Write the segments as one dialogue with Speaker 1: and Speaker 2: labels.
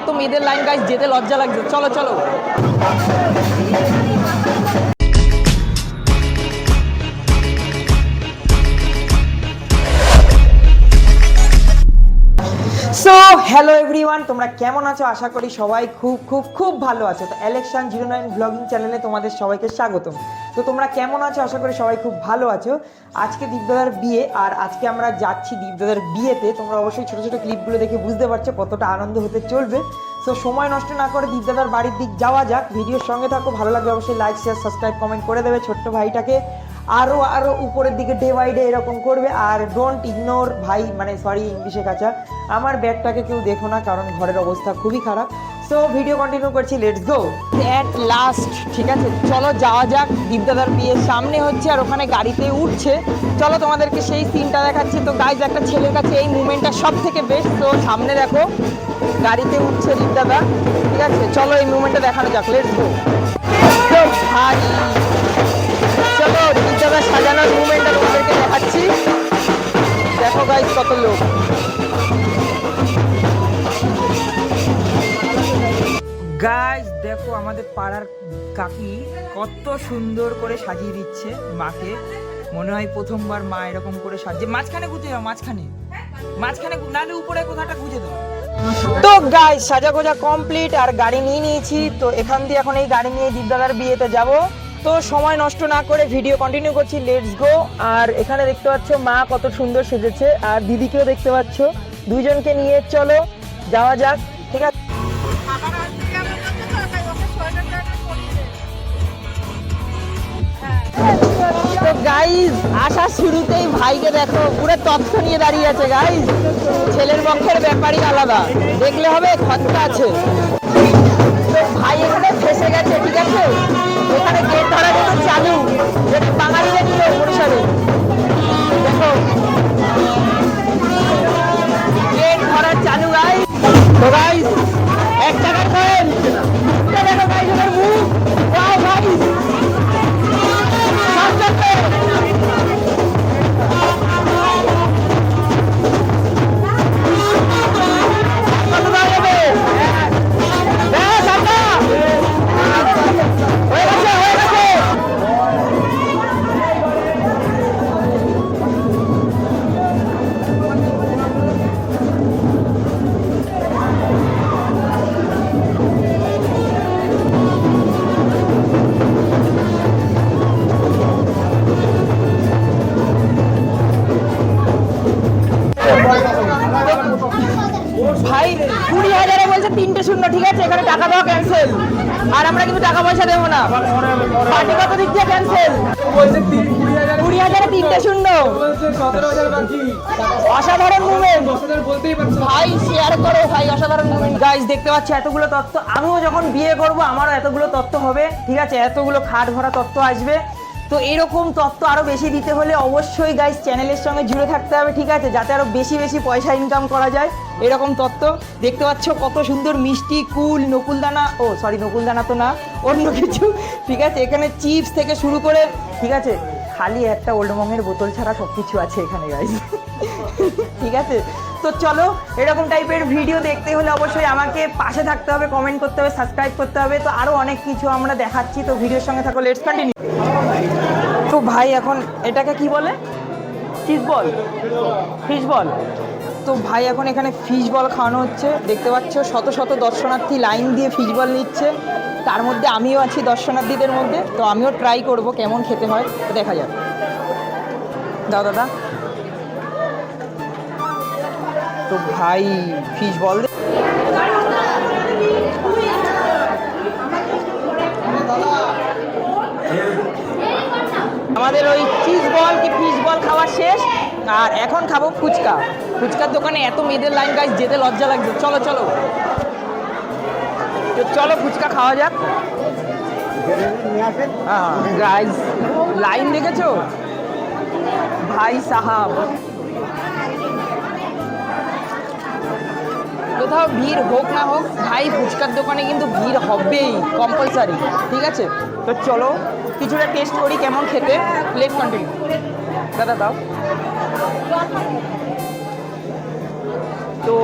Speaker 1: এত মেয়েদের line guys যেতে লজ্জা লাগছে। চলো চলো। সো হ্যালো এভরিওয়ান তোমরা কেমন আছো? আশা করি সবাই খুব খুব খুব ভালো আছো। তো অ্যালেকশন জিরো নাইন ব্লগিং চ্যানেলে তোমাদের সবাইকে স্বাগতম। তো তোমরা কেমন আছো? আশা করি সবাই খুব ভালো আছো। আজকে দীপদাদার বিয়ে, আর আজকে আমরা যাচ্ছি দীপদাদার বিয়েতে। তোমরা অবশ্যই ছোটো ছোটো ক্লিপগুলো দেখে বুঝতে পারছ কতটা আনন্দ হতে চলবে। তো সময় নষ্ট না করে দীপদাদার বাড়ির দিক যাওয়া যাক। ভিডিওর সঙ্গে থাকো, ভালো লাগবে অবশ্যই লাইক শেয়ার সাবস্ক্রাইব কমেন্ট করে দেবে ছোট্ট ভাইটাকে। আরও আরও উপরের দিকে ডে বাই ডে এরকম করবে। আর ডোন্ট ইগনোর ভাই মানে সরি ইংলিশে কাঁচা। আমার ব্যাগটাকে কেউ দেখো না, কারণ ঘরের অবস্থা খুবই খারাপ। সো ভিডিও কন্টিনিউ করছি লেটস গো অ্যাট লাস্ট ঠিক আছে? চলো, যাওয়া যাক। দীপদাদার বিয়ের সামনে হচ্ছে আর ওখানে গাড়িতে উঠছে। চলো, তোমাদেরকে সেই সিনটা দেখাচ্ছি। তো গাইজ একটা ছেলের কাছে এই মুভমেন্টটা সব থেকে বেস্ট তো সামনে দেখো গাড়িতে উঠছে দীপদাদা ঠিক আছে, চলো এই মুভমেন্টটা দেখানো যাক লেটস গো ভাই চলো দীপদাদা সাজানোর মুভমেন্টটা তোমাদেরকে দেখাচ্ছি। দেখো গাইজ কত লোক। গাইজ দেখো আমাদের পাড়ার কাকি কত সুন্দর করে সাজিয়ে দিচ্ছে মাকে। মনে হয় প্রথমবার মা এরকম করে সাজিয়ে মাঝখানে গুঁজে দাও, মাঝখানে। মাঝখানে নাহলে উপরে কোথাটা গুঁজে দাও। তো গাই সাজা গোজা কমপ্লিট আর গাড়ি নিয়ে নিয়েছি। তো এখান দিয়ে এখন এই গাড়ি নিয়ে দীপদাদার বিয়েতে যাব। তো সময় নষ্ট না করে ভিডিও কন্টিনিউ করছি লেটস গো আর এখানে দেখতে পাচ্ছ, মা কত সুন্দর সেজেছে। আর দিদিকেও দেখতে পাচ্ছ, দুইজনকে নিয়ে চলো, যাওয়া যাক। গাইজ আসা শুরুতেই ভাইকে দেখো, পুরো তথ্য নিয়ে দাঁড়িয়ে আছে গাইজ ছেলের পক্ষের ব্যাপারই আলাদা। দেখলে হবে খরচা আছে। তো ভাই এখানে ফেসে গেছে, ঠিক আছে? এখানে গেট ধরা কিন্তু চালু। যেটা বাঙালিদের নিয়ম অনুসারে দেখো। গেট ধরা চালু গাইজ তো গাইজ এক টাকার কয়েন দেখো আর আমরা কিন্তু টাকা পয়সা দেবো না। পার্টি কত দিক দিয়ে ক্যান্সেল কুড়ি হাজারে তিনটে শূন্য। অসাধারণ মুভমেন্ট ভাই শেয়ার করো ভাই, অসাধারণ মুভমেন্ট গাইজ দেখতে পাচ্ছি এতগুলো তত্ত্ব। আমিও যখন বিয়ে করব, আমারও এতগুলো তত্ত্ব হবে। ঠিক আছে? এতগুলো খাট ভরা তত্ত্ব আসবে। তো এরকম তত্ত্ব আরও বেশি দিতে হলে অবশ্যই গাইজ চ্যানেলের সঙ্গে জুড়ে থাকতে হবে, ঠিক আছে? যাতে আরও বেশি বেশি পয়সা ইনকাম করা যায়। এরকম তত্ত্ব। দেখতে পাচ্ছ কত সুন্দর মিষ্টি, কুল, নকুলদানা, ও সরি নকুলদানা তো না, অন্য কিছু, ঠিক আছে? এখানে চিপস থেকে শুরু করে, ঠিক আছে? খালি একটা ওল্ড মঙের বোতল ছাড়া সব কিছু আছে এখানে গাইজ ঠিক আছে? তো চলো, এরকম টাইপের ভিডিও দেখতে হলে অবশ্যই আমাকে পাশে থাকতে হবে কমেন্ট করতে হবে সাবস্ক্রাইব করতে হবে। তো আরও অনেক কিছু আমরা দেখাচ্ছি, তো ভিডিওর সঙ্গে থাকো লেটস কন্টিনিউ তো ভাই, এখন এটাকে কি বলে? ফিশ বল ফিশ বল তো ভাই, এখন এখানে ফিশ বল খাওয়ানো হচ্ছে। দেখতে পাচ্ছ, শত শত দর্শনার্থী লাইন দিয়ে ফিশ বল নিচ্ছে। তার মধ্যে আমিও আছি দর্শনার্থীদের মধ্যে। তো আমিও ট্রাই করব কেমন খেতে হয়। দেখা যাক। দাও, দাদা। তো ভাই ফিশ বল আমাদের ওই চিজ বল কি ফিশ বল খাওয়া শেষ? আর এখন খাব ফুচকা। ফুচকার দোকানে এত মেয়েদের লাইন গাইজ যেতে লজ্জা লাগছে। চলো চলো। তো চলো ফুচকা খাওয়া যাক। হ্যাঁ গাইজ লাইন দেখেছ? ভাই সাহাব। ভিড় হোক না হোক, ভাই, ফুচকার দোকানে কিন্তু ভিড় হবেই কম্পালসারি ঠিক আছে? তো চলো, কিছুটা টেস্ট করি, কেমন খেতে? লেট কন্টিনিউ দাদা, দাও। তো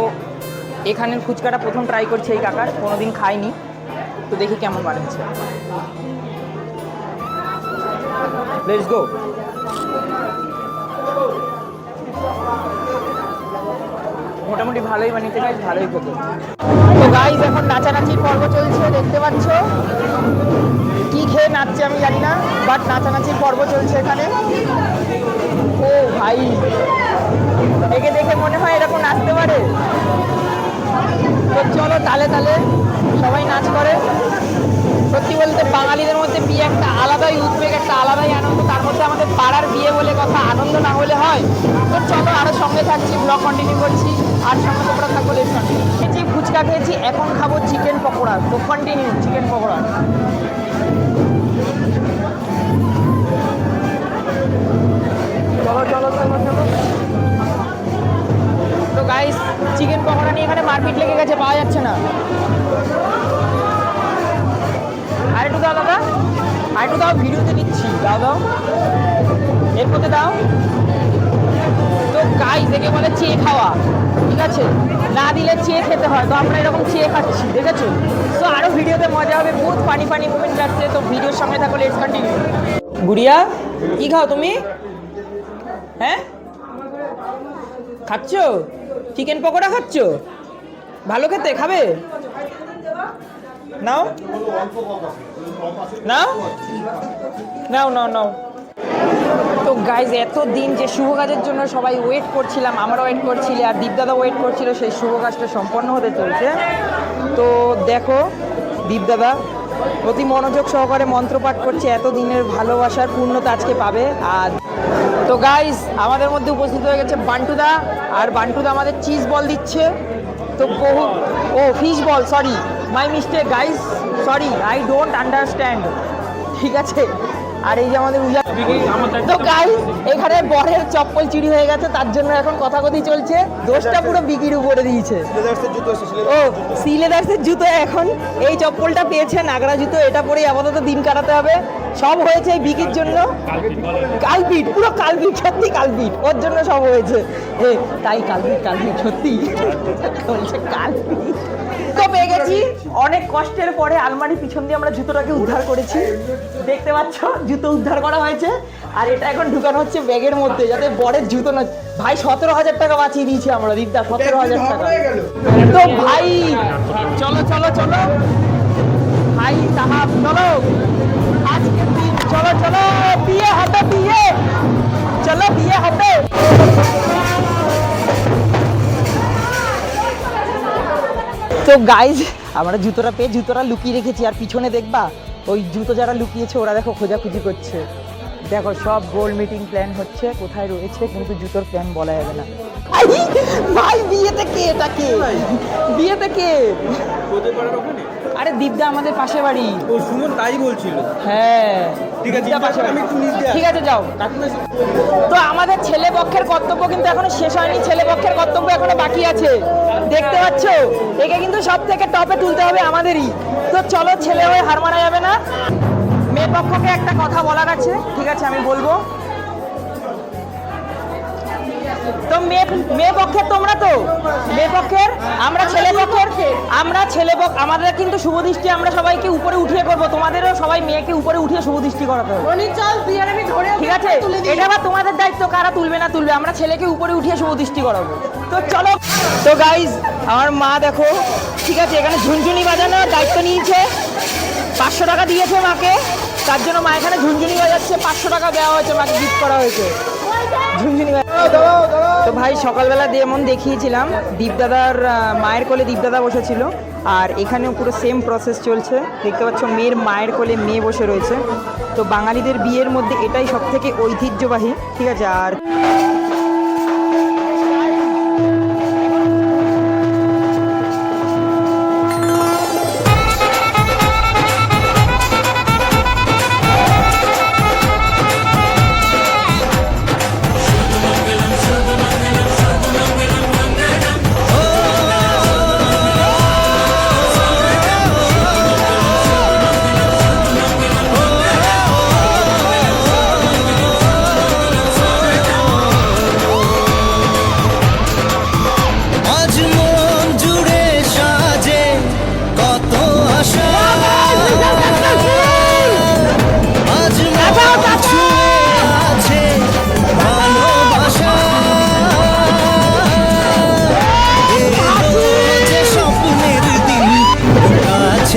Speaker 1: এখানের ফুচকাটা প্রথম ট্রাই করছে এই কাকার, কোনোদিন খাইনি তো দেখি কেমন বানাচ্ছে। লেটস গো মোটামুটি ভালোই বানিয়েছে গাইজ ভালোই খেতে তো গাইজ এখন নাচানাচির পর্ব চলছে, দেখতে পাচ্ছ? কি খেয়ে নাচছে আমি জানি না বাট নাচানাচির পর্ব চলছে এখানে। ও ভাই একে দেখে মনে হয় এরকম নাচতে পারে। তো চলো তালে তালে সবাই নাচ করে। সত্যি বলতে বাঙালিদের মধ্যে বিয়ে একটা আলাদাই উদ্বেগ, একটা আলাদাই আনন্দ, তার মধ্যে আমাদের পাড়ার বিয়ে বলে কথা আনন্দ না হলে হয়। তো চলো আরও সঙ্গে থাকছি ব্লগ কন্টিনিউ করছি। আর সামনে তোমরা থাকব লেট খেয়েছি ফুচকা, খেয়েছি, এখন খাব চিকেন পকোড়া। তো কন্টিনিউ চিকেন পকোড়া। তো গাইস চিকেন পকোড়া নিয়ে এখানে মারপিট লেগে গেছে, পাওয়া যাচ্ছে না। আর একটু দাও, দাদা। আর একটু দাও, ভিডিওতে নিচ্ছি দাও দাও। এর দাও। গাইস একে বলে চেয়ে খাওয়া, ঠিক আছে? না দিলে চেয়ে খেতে হয়, তো আমরা এরকম চেয়ে খাচ্ছি, দেখেছ? তো আরও ভিডিওতে মজা হবে, বহুত ফানি ফানি মুভমেন্ট যাচ্ছে, তো ভিডিওর সঙ্গে থাকো লেটস কন্টিনিউ গুড়িয়া, কি খাও তুমি? হ্যাঁ? খাচ্ছ? চিকেন পকোড়া খাচ্ছ? ভালো খেতে? খাবে? নাও? নাও? নাও নাও নাও। তো গাইজ এত দিন যে শুভ কাজের জন্য সবাই ওয়েট করছিলাম আমরা ওয়েট করছিলি আর দীপদাদা ওয়েট করছিল, সেই শুভ কাজটা সম্পন্ন হতে চলছে। তো দেখো দীপদাদা অতি মনোযোগ সহকারে মন্ত্রপাঠ করছে এত দিনের ভালোবাসার পূর্ণতা আজকে পাবে। আর তো গাইস আমাদের মধ্যে উপস্থিত হয়ে গেছে বান্টুদা আর বান্টুদা আমাদের চিজ বল দিচ্ছে। তো বহু, ও fish ball sorry my mistake guys sorry I don't understand ঠিক আছে? আর এই যে আমাদের উজা তো গাই এখানে বরের চপ্পল চিড়ি হয়ে গেছে, তার জন্য এখন কথা কথি চলছে। দোষটা পুরো বিকির উপরে দিয়েছে। ও, সিলেদার্সের জুতো এখন। এই চপ্পলটা পেয়েছে নাগরা জুতো, এটা পরেই আপাতত দিন কাটাতে হবে। সব হয়েছে এই বিকির জন্য। কালপিট, পুরো কালপিট, সত্যি কালপিট। ওর জন্য সব হয়েছে। তাই কালপিট কালপিট, সত্যি। বলছে কালপিট। তো পেয়ে গেছি। অনেক কষ্টের পরে আলমারির পিছন দিয়ে আমরা জুতোটাকে উদ্ধার করেছি। দেখতে পাচ্ছ জুতো উদ্ধার করা হয়েছে। আর এটা এখন ঢুকানো হচ্ছে ব্যাগের মধ্যে যাতে বরের জুতো না ভাই সতেরো হাজার টাকা বাঁচিয়ে দিয়েছি আমরা দিদা সতেরো হাজার টাকা। তো ভাই চলো চলো চলো। ভাই সাহাব চলো। আজকে চলো চলো। বিয়ে হবে বিয়ে। তো গাইজ আমরা জুতোটা পেয়ে জুতোটা লুকিয়ে রেখেছি আর পিছনে দেখবা, ওই জুতো যারা লুকিয়েছে ওরা দেখো খোঁজাখুঁজি করছে। দেখো সব গোল মিটিং প্ল্যান হচ্ছে কোথায় রয়েছে কিন্তু জুতোর প্ল্যান বলা যাবে না। ভাই বিয়েতে কে এটা কে? বিয়েতে কে? আরে দীপদা আমাদের পাশে বাড়ি।
Speaker 2: ও সুমন তাই বলছিল।
Speaker 1: হ্যাঁ
Speaker 2: ঠিক আছে,
Speaker 1: পাশে
Speaker 2: আমি একটু নিচ
Speaker 1: ঠিক আছে যাও। তো আমাদের ছেলে পক্ষের কর্তব্য কিন্তু এখনও শেষ হয়নি ছেলে পক্ষের কর্তব্য এখনও বাকি আছে। দেখতে পাচ্ছ? একে কিন্তু সব থেকে টপে তুলতে হবে আমাদেরই। তো চলো ছেলে হয়ে হার মারা যাবে না। মেয়ে পক্ষকে একটা কথা বলার আছে ঠিক আছে আমি বলব। তো মেয়ে মেয়ে পক্ষের তোমরা তো? মেয়ে পক্ষের? আমরা ছেলে পক্ষের? আমরা ছেলে পক্ষ আমাদের কিন্তু শুভ দৃষ্টি আমরা সবাইকে উপরে উঠিয়ে করব তোমাদেরও সবাই মেয়েকে উপরে উঠিয়ে শুভ দৃষ্টি করাতে হবে। ঠিক আছে? এটা আবার তোমাদের দায়িত্ব কারা তুলবে না তুলবে? আমরা ছেলেকে উপরে উঠিয়ে শুভ দৃষ্টি করাবো। তো চলো তো গাইজ আমার মা দেখো ঠিক আছে এখানে ঝুনঝুনি বাজানোর দায়িত্ব নিয়েছে। পাঁচশো টাকা দিয়েছে মাকে। তার জন্য মা এখানে ঝুনঝুনি বাজাচ্ছে পাঁচশো টাকা দেওয়া হয়েছে মাকে গিফট করা হয়েছে। ঝুনঝুনি তো ভাই সকালবেলা যেমন দেখিয়েছিলাম। দীপদাদার মায়ের কোলে দীপদাদা বসেছিল। আর এখানেও পুরো সেম প্রসেস চলছে। দেখতে পাচ্ছ মেয়ের মায়ের কোলে মেয়ে বসে রয়েছে। তো বাঙালিদের বিয়ের মধ্যে এটাই সব থেকে ঐতিহ্যবাহী ঠিক আছে? আর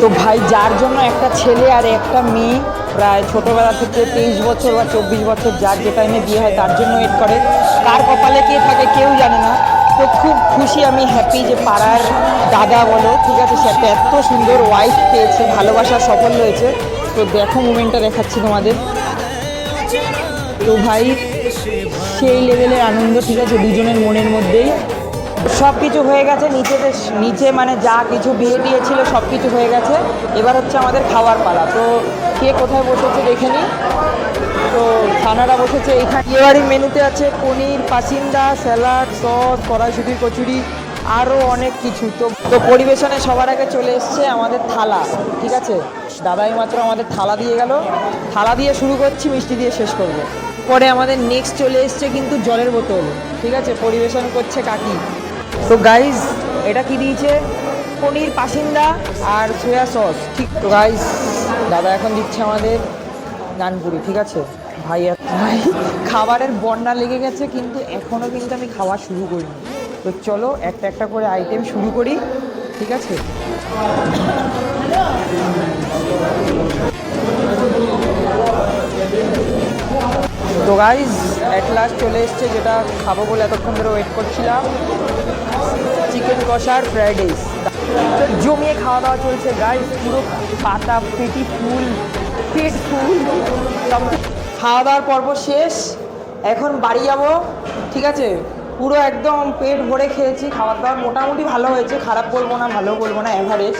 Speaker 1: তো ভাই, যার জন্য একটা ছেলে আর একটা মেয়ে প্রায় ছোটোবেলা থেকে তেইশ বছর বা চব্বিশ বছর যার যে টাইমে বিয়ে হয়, তার জন্য ওয়েট করে। কার কপালে কে থাকে কেউ জানে না। তো খুব খুশি আমি হ্যাপি যে পাড়ার দাদা বলো, ঠিক আছে, সে একটা এত সুন্দর ওয়াইফ পেয়েছে, ভালোবাসা সফল হয়েছে। তো দেখো মুমেন্টটা দেখাচ্ছি তোমাদের। তো ভাই, সেই লেভেলের আনন্দ, ঠিক আছে, দুজনের মনের মধ্যেই। সব কিছু হয়ে গেছে নিচেতে নিচে মানে যা কিছু বিয়ে টিয়ে ছিল সব কিছু হয়ে গেছে। এবার হচ্ছে আমাদের খাওয়ার পালা। তো কে কোথায় বসেছে দেখে নিই তো খানাটা বসেছে এইখানে বিয়েবাড়ির মেনুতে আছে পনির, পাসিন্দা, স্যালাড, সস, কড়াইশুটির কচুরি আরও অনেক কিছু। তো তো পরিবেশনে সবার আগে চলে এসছে আমাদের থালা, ঠিক আছে? দাদাই মাত্র আমাদের থালা দিয়ে গেল। থালা দিয়ে শুরু করছি, মিষ্টি দিয়ে শেষ করব। পরে আমাদের নেক্সট চলে এসছে কিন্তু জলের বোতল, ঠিক আছে? পরিবেশন করছে কাকি। তো গাইজ এটা কি দিয়েছে? পনির পাসিন্দা আর সোয়া সস ঠিক, তো গাইজ দাদা এখন দিচ্ছে আমাদের নানপুরি, ঠিক আছে? ভাই ভাই, খাবারের বন্যা লেগে গেছে, কিন্তু এখনও কিন্তু আমি খাওয়া শুরু করিনি। তো চলো, একটা একটা করে আইটেম শুরু করি, ঠিক আছে? তো গাইজ অ্যাট লাস্ট চলে এসছে যেটা খাব বলে এতক্ষণ ধরে ওয়েট করছিলাম। চিকেন কষার ফ্রাইড রাইস জমিয়ে খাওয়া দাওয়া চলছে গাইজ পুরো পাতা, পেটি ফুল, পেট ফুল। খাওয়া দাওয়ার পর্ব শেষ। এখন বাড়ি যাব, ঠিক আছে? পুরো একদম পেট ভরে খেয়েছি খাবার দাবার মোটামুটি ভালো হয়েছে। খারাপ বলব না, ভালো বলব না অ্যাভারেজ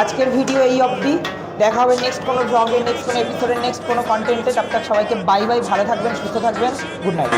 Speaker 1: আজকের ভিডিও এই অবধি। দেখা হবে নেক্সট কোনো ব্লগে নেক্সট কোনো এপিসোডে নেক্সট কোনো কন্টেন্টে তার সবাইকে বাই বাই ভালো থাকবেন সুস্থ থাকবেন। Good night